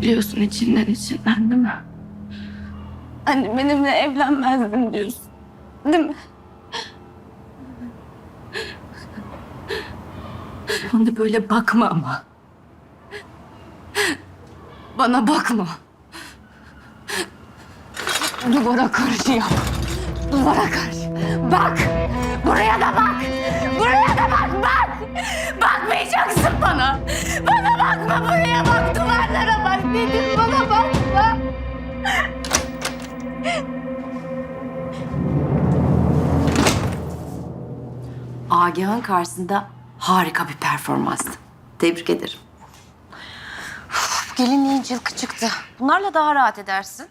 Biliyorsun içinden içinden değil mi? Anne benimle evlenmezdin diyorsun. Değil mi? Bana böyle bakma ama. Bana bakma. Duvara karşı yap. Duvara karşı. Bak. Buraya da bak. Buraya da bak. Bak. Bakmayacaksın bana. Bana bakma. Buraya bak. Duvarlara. Dedim bana bakma. Agah'ın karşısında harika bir performanstı. Tebrik ederim. Uf, gelinliğin cılkı çıktı. Bunlarla daha rahat edersin.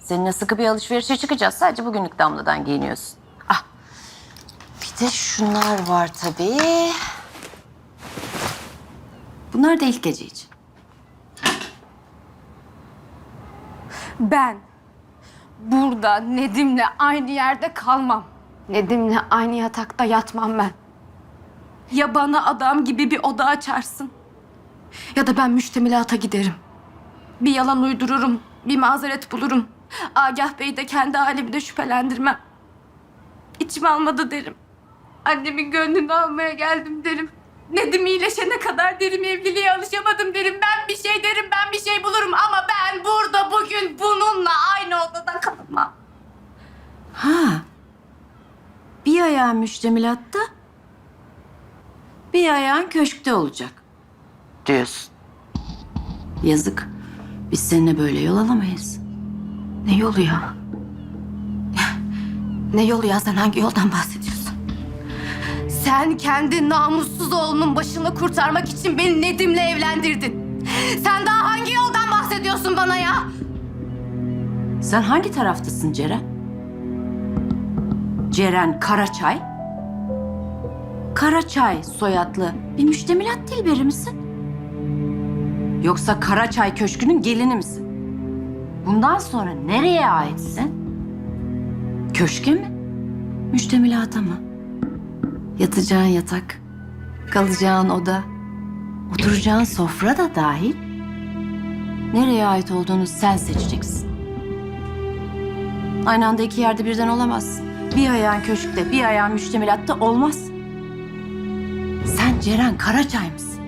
Seninle sıkı bir alışverişe çıkacağız. Sadece bugünlük damladan giyiniyorsun. Ah. Bir de şunlar var tabii. Bunlar da ilk gece için. Ben burada Nedim'le aynı yerde kalmam. Nedim'le aynı yatakta yatmam ben. Ya bana adam gibi bir oda açarsın. Ya da ben müştemilata giderim. Bir yalan uydururum, bir mazeret bulurum. Agah Bey'i de kendi halimde şüphelendirmem. İçime almadı derim. Annemin gönlünü almaya geldim derim. Nedim iyileşene kadar derim evliliğe alışamadım derim. Ben bir şey derim, ben bir şey bulurum ama ben burada bugün bununla aynı odada kalamam. Ha. Bir ayağın müştemilatta, bir ayağın köşkte olacak. Diyorsun. Yazık. Biz seninle böyle yol alamayız. Ne yolu ya? Ne yolu ya? Sen hangi yoldan bahsediyorsun? Sen kendi namussuz oğlunun başını kurtarmak için beni Nedim'le evlendirdin. Sen daha hangi yoldan bahsediyorsun bana ya? Sen hangi taraftasın Ceren? Ceren Karaçay? Karaçay soyadlı bir müştemilat dilberi misin? Yoksa Karaçay Köşkü'nün gelini misin? Bundan sonra nereye aitsin? Köşke mi? Müştemilata mı? Yatacağın yatak, kalacağın oda, oturacağın sofra da dahil. Nereye ait olduğunu sen seçeceksin. Aynı anda iki yerde birden olamazsın. Bir ayağın köşkte, bir ayağın müştemilatta olmaz. Sen Ceren Karaçay mısın?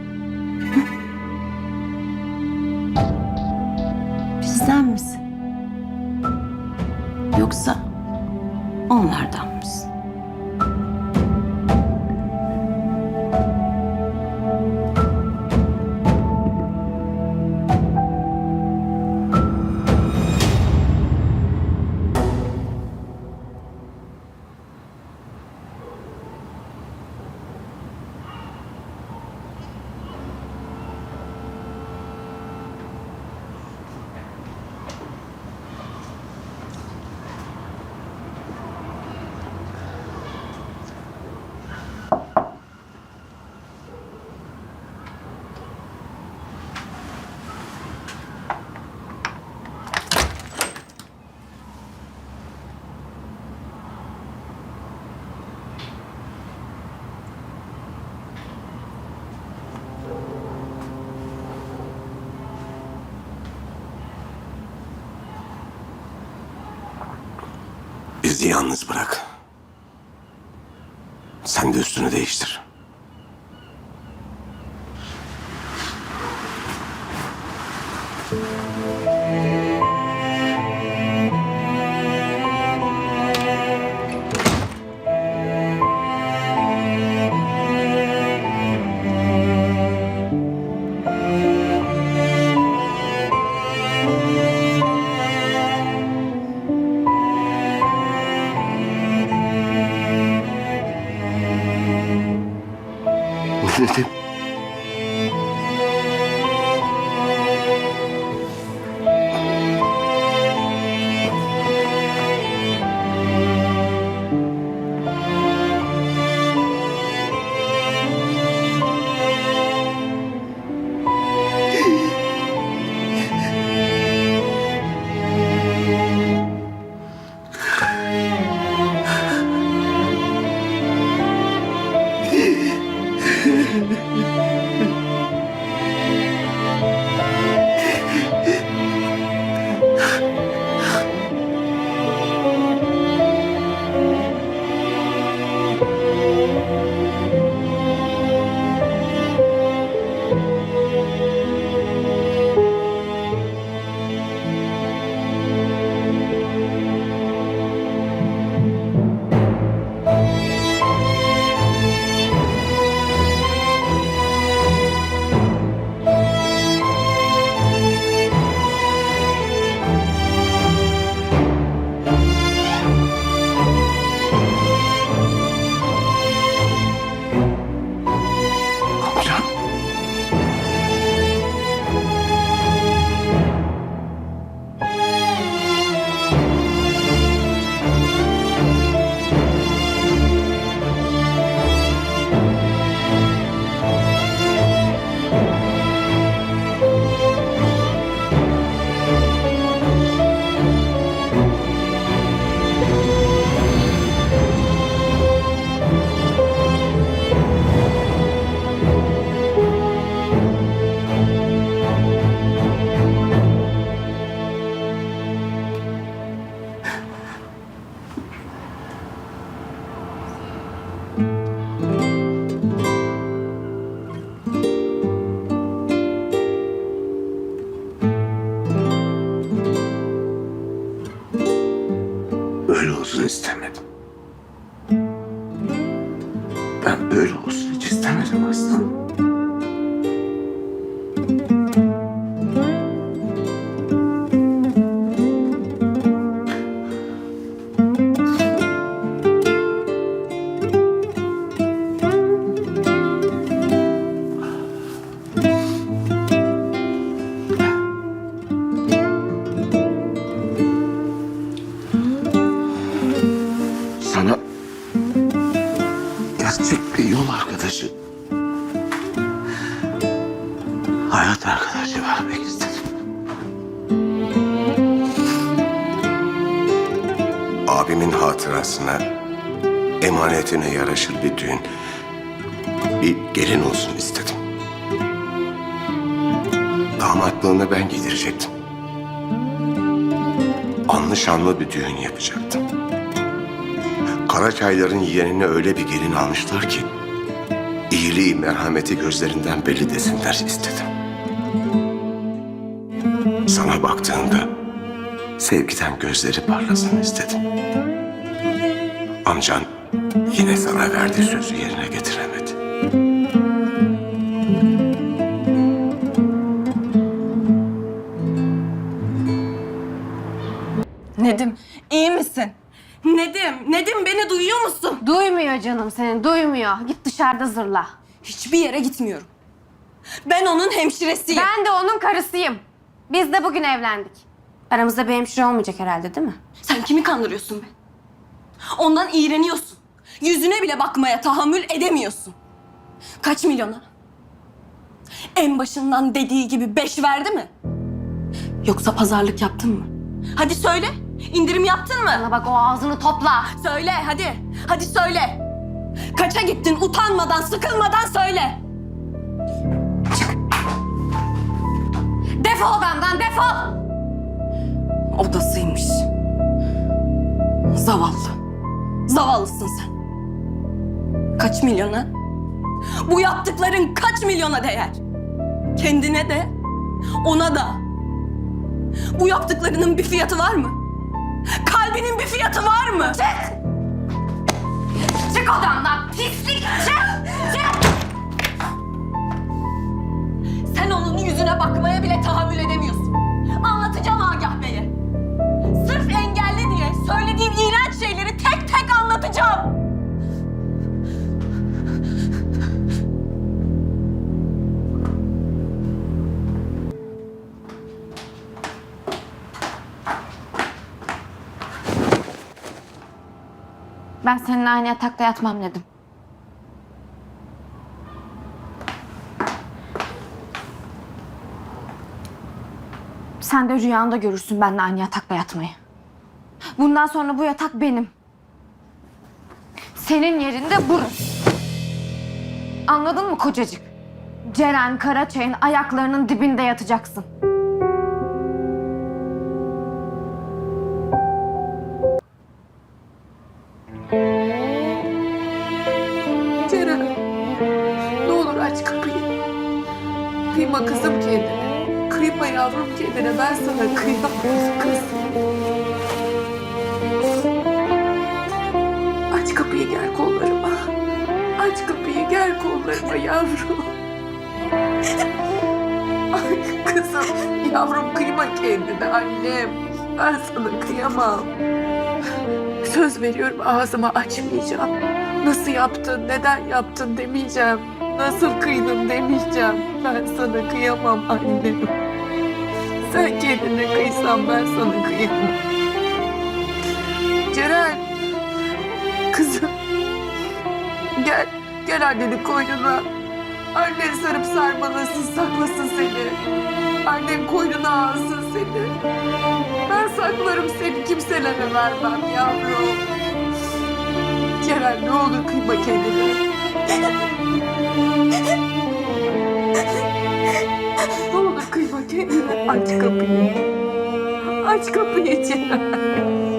Hı? Bizden misin? Yoksa onlardan mısın? Yalnız bırak. Sen de üstünü değiştir. Emanetine yaraşır bir düğün, bir gelin olsun istedim. Damatlığını ben giydirecektim. Anlı şanlı bir düğün yapacaktım. Karaçayların yeğenine öyle bir gelin almışlar ki... ...iyiliği, merhameti gözlerinden belli desinler istedim. Sana baktığında sevgiden gözleri parlasın istedim. Amcan yine sana verdiği sözü yerine getiremedi. Nedim, iyi misin? Nedim, Nedim beni duyuyor musun? Duymuyor canım senin, duymuyor. Git dışarıda zırla. Hiçbir yere gitmiyorum. Ben onun hemşiresiyim. Ben de onun karısıyım. Biz de bugün evlendik. Aramızda bir hemşire olmayacak herhalde değil mi? Sen kimi kandırıyorsun be? Ondan iğreniyorsun. Yüzüne bile bakmaya tahammül edemiyorsun. Kaç milyona? En başından dediği gibi beş verdi mi? Yoksa pazarlık yaptın mı? Hadi söyle. İndirim yaptın mı? Bana bak o ağzını topla. Söyle hadi. Hadi söyle. Kaça gittin utanmadan, sıkılmadan söyle. Defol odamdan defol. Odasıymış. Zavallı. Zavallısın sen. Kaç milyona? Bu yaptıkların kaç milyona değer? Kendine de, ona da. Bu yaptıklarının bir fiyatı var mı? Kalbinin bir fiyatı var mı? Çık! Çık odamdan pislik çık! Çık! Sen onun yüzüne bakmaya bile tahammül edemiyorsun. Anlatacağım Agah Bey'e. Sırf engelli diye söylediğin iğrenç şeyleri tek tek anlatacağım. Ben seninle aynı yatakta yatmam dedim. Sen de rüyanda görürsün benimle aynı yatakta yatmayı. Bundan sonra bu yatak benim. Senin yerinde burası. Anladın mı kocacık? Ceren Karaçay'ın ayaklarının dibinde yatacaksın. Kollarıma yavrum. Ay kızım, yavrum kıyma kendine annem. Ben sana kıyamam. Söz veriyorum ağzımı açmayacağım. Nasıl yaptın, neden yaptın demeyeceğim. Nasıl kıydın demeyeceğim. Ben sana kıyamam annem. Sen kendine kıysan ben sana kıyamam. Gel. Annenin koynuna. Annen sarıp sarmalasın, saklasın seni. Annen koynuna alsın seni. Ben saklarım seni kimselere vermem yavrum. Ceren ne olur kıyma kendine. ne olur kıyma kendine. Aç kapıyı. Aç kapıyı Ceren.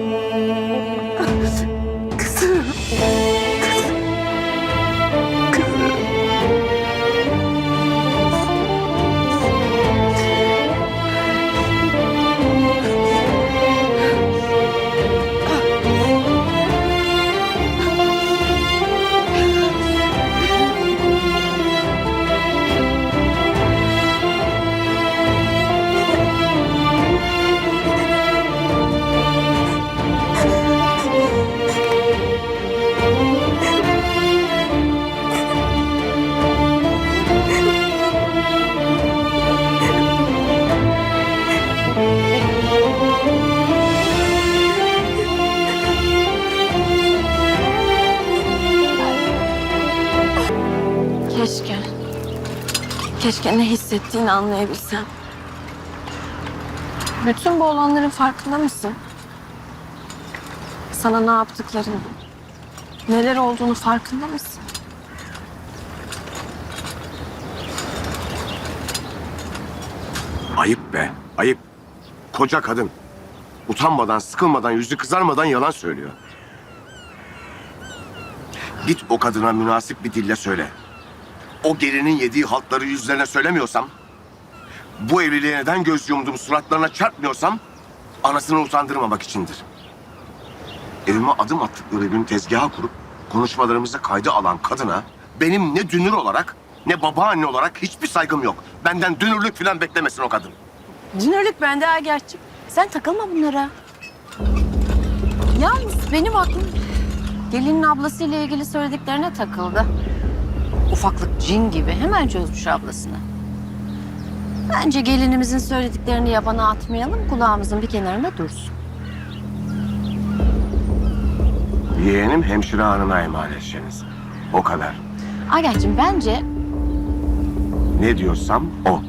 Keşke ne hissettiğini anlayabilsem. Bütün bu olanların farkında mısın? Sana ne yaptıklarını, neler olduğunu farkında mısın? Ayıp be, ayıp. Koca kadın. Utanmadan, sıkılmadan, yüzü kızarmadan yalan söylüyor. Git o kadına münasip bir dille söyle. O gelinin yediği haltları yüzlerine söylemiyorsam, bu evliliğe neden göz yumduğum suratlarına çarpmıyorsam, anasını utandırmamak içindir. Evime adım attıkları gün tezgaha kurup konuşmalarımızı kayda alan kadına benim ne dünür olarak ne babaanne olarak hiçbir saygım yok. Benden dünürlük falan beklemesin o kadın. Dünürlük bende Agerçim. Sen takılma bunlara. Yalnız benim aklım gelinin ablasıyla ilgili söylediklerine takıldı. Ufaklık cin gibi hemen çözmüş ablasını. Bence gelinimizin söylediklerini yabana atmayalım, kulağımızın bir kenarında dursun. Yeğenim hemşire hanıma emanetçiniz. O kadar. Agerçim bence Ne diyorsam o.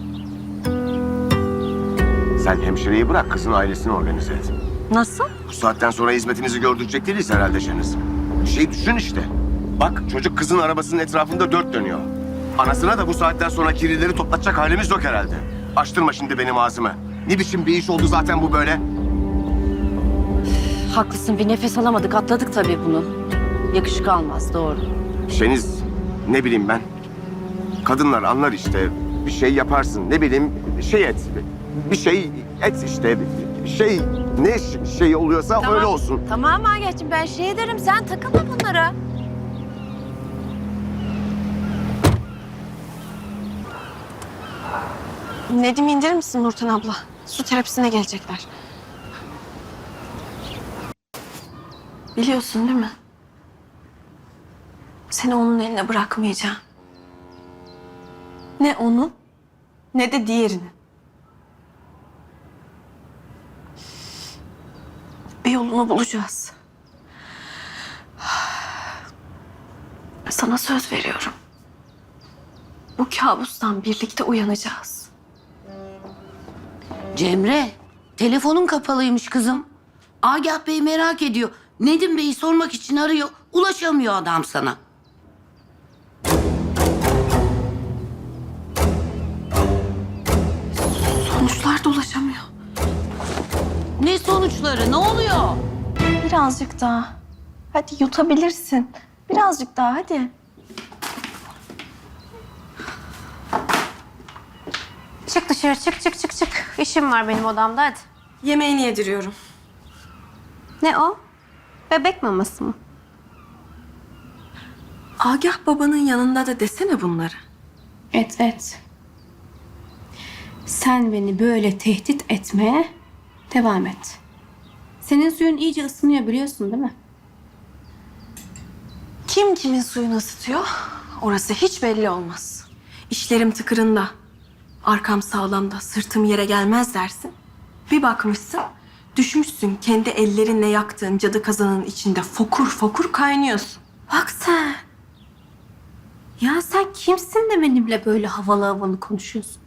Sen hemşireyi bırak, kızın ailesini organize et. nasıl? Bu saatten sonra hizmetinizi gördürecek değiliz herhalde Şeniz. Bir şey düşün işte. Bak çocuk kızın arabasının etrafında dört dönüyor. Anasına da bu saatten sonra kirlileri toplatacak halimiz yok herhalde. Açtırma şimdi benim ağzımı. Ne biçim bir iş oldu zaten bu böyle? Haklısın bir nefes alamadık, atladık tabii bunu. Yakışık almaz, doğru. Şeniz ne bileyim ben. Kadınlar anlar işte. Bir şey yaparsın ne bileyim şey et. Bir şey et işte. Şey ne şey oluyorsa Tamam. öyle olsun. Tamam Agerçim ben şey ederim, sen takılma bunlara. Nedim indirir misin Nurten abla? Su terapisine gelecekler. Biliyorsun değil mi? Seni onun eline bırakmayacağım. Ne onu ne de diğerini. Bir yolunu bulacağız. Sana söz veriyorum. Bu kabustan birlikte uyanacağız. Cemre, telefonun kapalıymış kızım. Agah Bey merak ediyor. Nedim Bey'i sormak için arıyor. Ulaşamıyor adam sana. Sonuçlar da ulaşamıyor. Ne sonuçları? Ne oluyor? Birazcık daha. Hadi yutabilirsin. Birazcık daha hadi. Çık dışarı çık çık çık çık. İşim var benim odamda hadi. Yemeğini yediriyorum. Ne o? Bebek maması mı? Agah babanın yanında da desene bunları. Et et. Sen beni böyle tehdit etmeye devam et. Senin suyun iyice ısınıyor biliyorsun değil mi? Kim kimin suyunu ısıtıyor? Orası hiç belli olmaz. İşlerim tıkırında. Arkam sağlamda, sırtım yere gelmez dersin. Bir bakmışsın, düşmüşsün kendi ellerinle yaktığın cadı kazanın içinde fokur fokur kaynıyorsun. Bak sen. Ya sen kimsin de benimle böyle havalı havalı konuşuyorsun?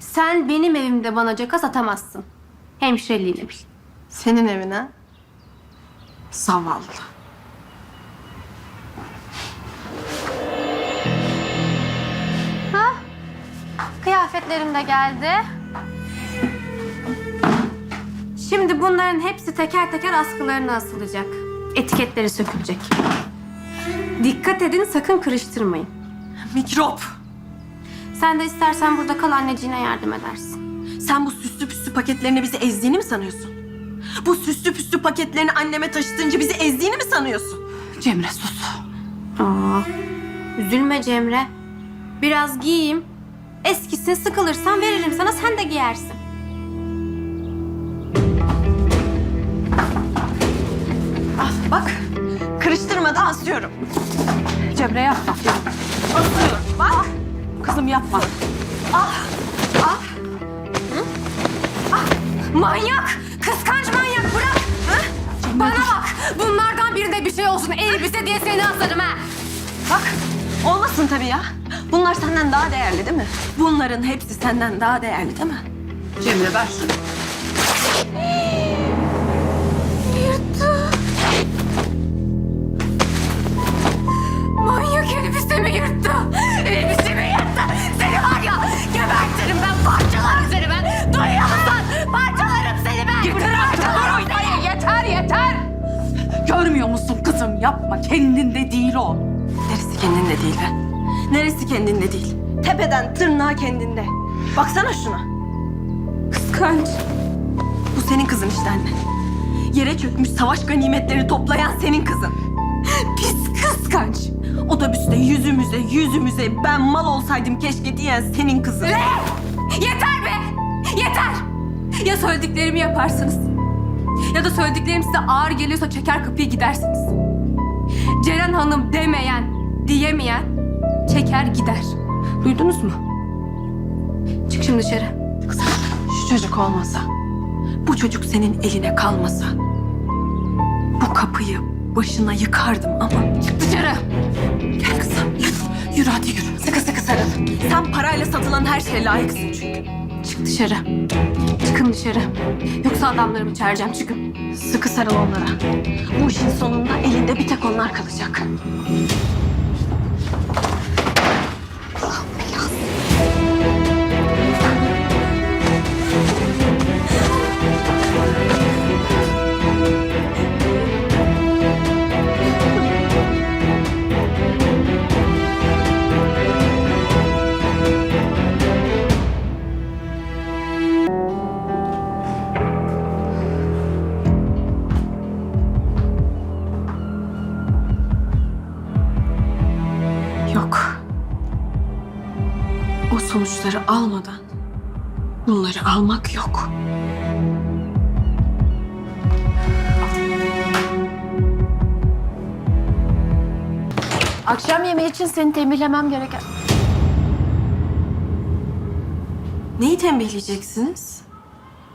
Sen benim evimde bana caka satamazsın. Hemşireliğini bil. Senin evine. Zavallı. Kıyafetlerim de geldi. Şimdi bunların hepsi teker teker askılarına asılacak. Etiketleri sökülecek. Dikkat edin sakın kırıştırmayın. Mikrop. Sen de istersen burada kal anneciğine yardım edersin. Sen bu süslü püslü paketlerini bizi ezdiğini mi sanıyorsun? Bu süslü püslü paketlerini anneme taşıtınca bizi ezdiğini mi sanıyorsun? Cemre sus. Aa, üzülme Cemre. Biraz giyeyim. Eskisin sıkılırsan veririm sana sen de giyersin. Ah bak, kırıştırmadan asıyorum. Cemre yapma. Asıyorum bak. Kızım yapma. Ah! Ah! Manyak! Kıskanç manyak bırak! Ha? Bana bak! Bunlardan birinde bir şey olsun elbise diye seni asarım ha! Bak, olmasın tabii ya. Bunlar senden daha değerli değil mi? Bunların hepsi senden daha değerli değil mi? Cemre ver şunu. Manyak elbisemi yırttı. Elbisemi yırttı. Seni var ya gebertirim ben parçalarım seni ben. Duyuyor musun? Parçalarım seni ben. Yeter artık dur oynayın yeter yeter. Görmüyor musun kızım yapma kendinde değil o. Neresi kendinde değil be? Neresi kendinde değil? Tepeden tırnağa kendinde. Baksana şuna. Kıskanç. Bu senin kızın işte anne. Yere çökmüş savaş ganimetleri toplayan senin kızın. Pis kıskanç. Otobüste yüzümüze yüzümüze ben mal olsaydım keşke diyen senin kızın. Yeter be! Yeter! Ya söylediklerimi yaparsınız. Ya da söylediklerim size ağır geliyorsa çeker kapıyı gidersiniz. Ceren Hanım demeyen, diyemeyen çeker gider. Duydunuz mu? Çık şimdi dışarı. Şu çocuk olmasa, bu çocuk senin eline kalmasa, bu kapıyı başına yıkardım ama Çık dışarı. Gel kızım. Yürü hadi yürü. Sıkı sıkı sarıl. Sen parayla satılan her şeye layıksın çünkü. Çık dışarı. Çıkın dışarı. Yoksa adamlarımı çağıracağım. Çıkın. Sıkı sarıl onlara. Bu işin sonunda elinde bir tek onlar kalacak. Sonuçları almadan bunları almak yok. Akşam yemeği için seni tembihlemem gereken... Neyi tembihleyeceksiniz?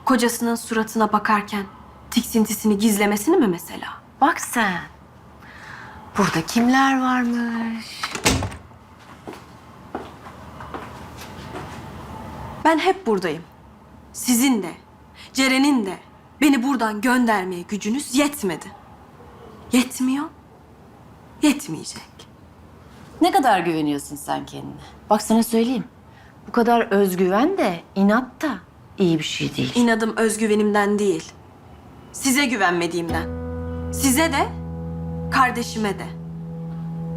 Kocasının suratına bakarken tiksintisini gizlemesini mi mesela? Bak sen. Burada kimler varmış? Ben hep buradayım. Sizin de, Ceren'in de beni buradan göndermeye gücünüz yetmedi. Yetmiyor, yetmeyecek. Ne kadar güveniyorsun sen kendine? Bak sana söyleyeyim. Bu kadar özgüven de inat da iyi bir şey değil. İnadım özgüvenimden değil. Size güvenmediğimden. Size de, kardeşime de.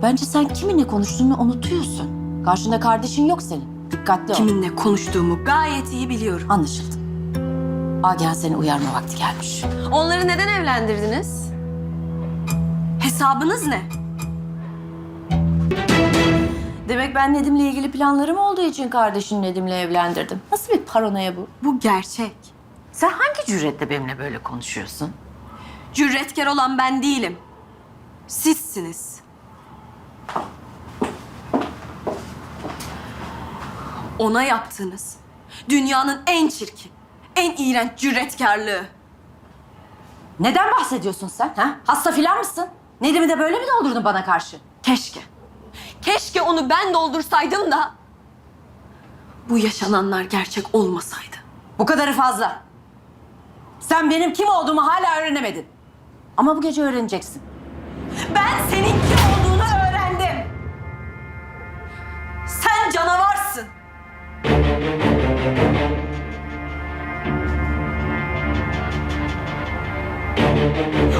Bence sen kiminle konuştuğunu unutuyorsun. Karşında kardeşin yok senin. Dikkatli ol. Kiminle konuştuğumu gayet iyi biliyorum. Anlaşıldı. Agen seni uyarma vakti gelmiş. Onları neden evlendirdiniz? Hesabınız ne? Demek ben Nedim'le ilgili planlarım olduğu için kardeşini Nedim'le evlendirdim. Nasıl bir paranoya bu? Bu gerçek. Sen hangi cüretle benimle böyle konuşuyorsun? Cüretkar olan ben değilim. Sizsiniz. Ona yaptığınız dünyanın en çirkin, en iğrenç cüretkarlığı. Neden bahsediyorsun sen? Ha? Hasta filan mısın? Nedim'i de böyle mi doldurdun bana karşı? Keşke. Keşke onu ben doldursaydım da bu yaşananlar gerçek olmasaydı. Bu kadarı fazla. Sen benim kim olduğumu hala öğrenemedin. Ama bu gece öğreneceksin. Ben senin kim olduğunu öğrendim. Sen canavarsın.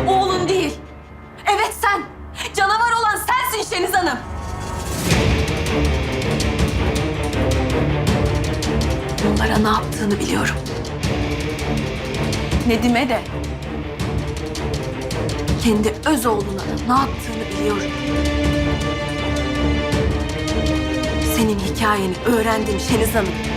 Oğlun değil. Evet sen. Canavar olan sensin Şeniz Hanım. Onlara ne yaptığını biliyorum. Nedim'e de kendi öz oğluna da ne yaptığını biliyorum. Senin hikayeni öğrendim Şeniz Hanım.